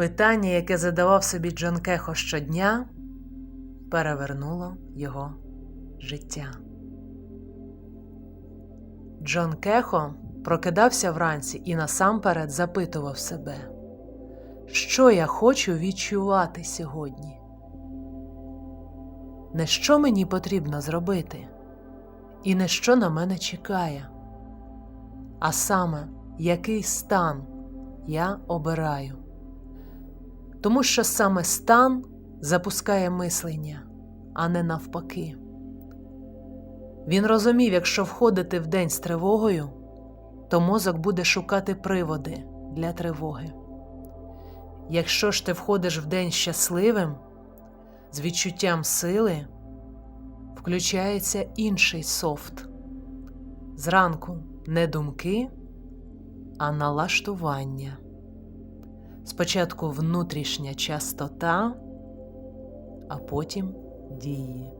Питання, яке задавав собі Джон Кехо щодня, перевернуло його життя. Джон Кехо прокидався вранці і насамперед запитував себе, що я хочу відчувати сьогодні? Не що мені потрібно зробити, і не що на мене чекає, а саме, який стан я обираю. Тому що саме стан запускає мислення, а не навпаки. Він розумів, якщо входити в день з тривогою, то мозок буде шукати приводи для тривоги. Якщо ж ти входиш в день щасливим, з відчуттям сили, включається інший софт. Зранку не думки, а налаштування. Спочатку внутрішня частота, а потім дії.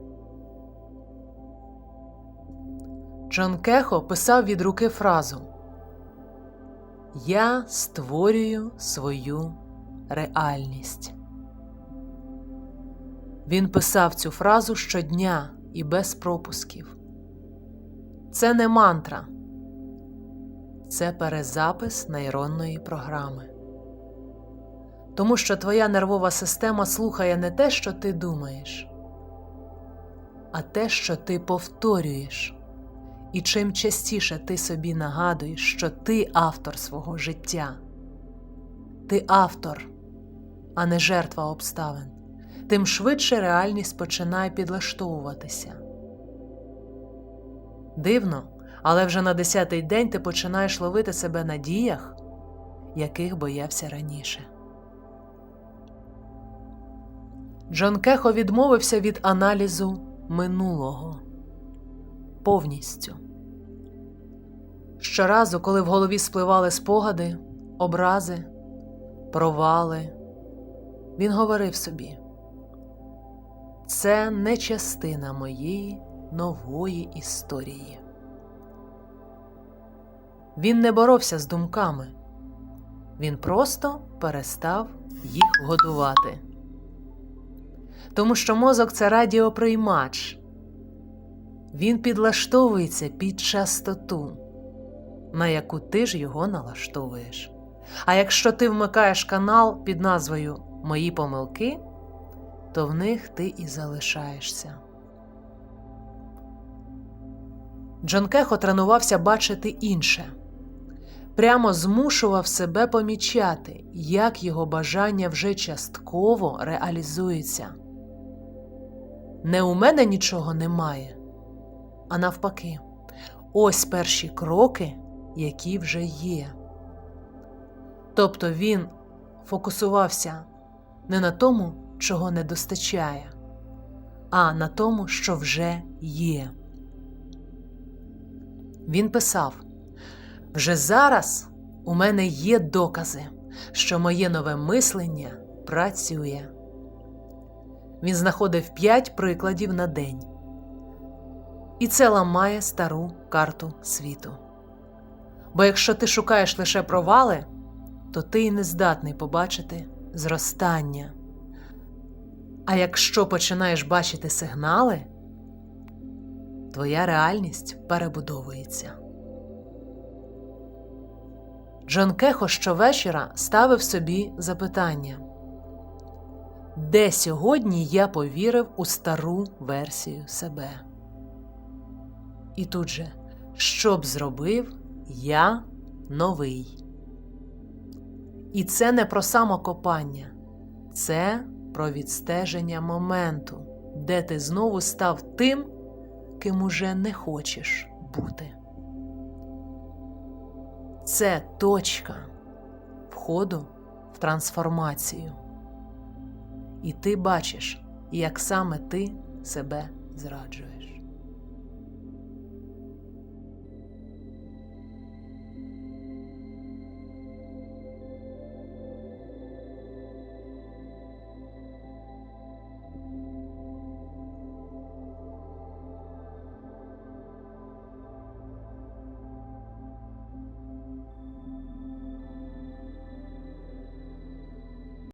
Джон Кехо писав від руки фразу Я створюю свою реальність. Він писав цю фразу щодня і без пропусків. Це не мантра, це перезапис нейронної програми. Тому що твоя нервова система слухає не те, що ти думаєш, а те, що ти повторюєш. І чим частіше ти собі нагадуєш, що ти автор свого життя, ти автор, а не жертва обставин, тим швидше реальність починає підлаштовуватися. Дивно, але вже на десятий день ти починаєш ловити себе на діях, яких боявся раніше. Джон Кехо відмовився від аналізу минулого повністю. Щоразу, коли в голові спливали спогади, образи, провали, він говорив собі: це не частина моєї нової історії. Він не боровся з думками, він просто перестав їх годувати. Тому що мозок це радіоприймач. Він підлаштовується під частоту, на яку ти ж його налаштовуєш. А якщо ти вмикаєш канал під назвою Мої помилки, то в них ти і залишаєшся. Джон Кехо тренувався бачити інше, прямо змушував себе помічати, як його бажання вже частково реалізується. Не у мене нічого немає а навпаки, ось перші кроки, які вже є. Тобто він фокусувався не на тому, чого не достачає, а на тому, що вже є. Він писав: вже зараз у мене є докази, що моє нове мислення працює. Він знаходив п'ять прикладів на день і це ламає стару карту світу. Бо якщо ти шукаєш лише провали, то ти й не здатний побачити зростання. А якщо починаєш бачити сигнали, твоя реальність перебудовується. Джон Кехо щовечора ставив собі запитання, де сьогодні я повірив у стару версію себе? І тут же, що б зробив я новий. І це не про самокопання, це про відстеження моменту, де ти знову став тим, ким уже не хочеш бути. Це точка входу в трансформацію. І ти бачиш, як саме ти себе зраджуєш.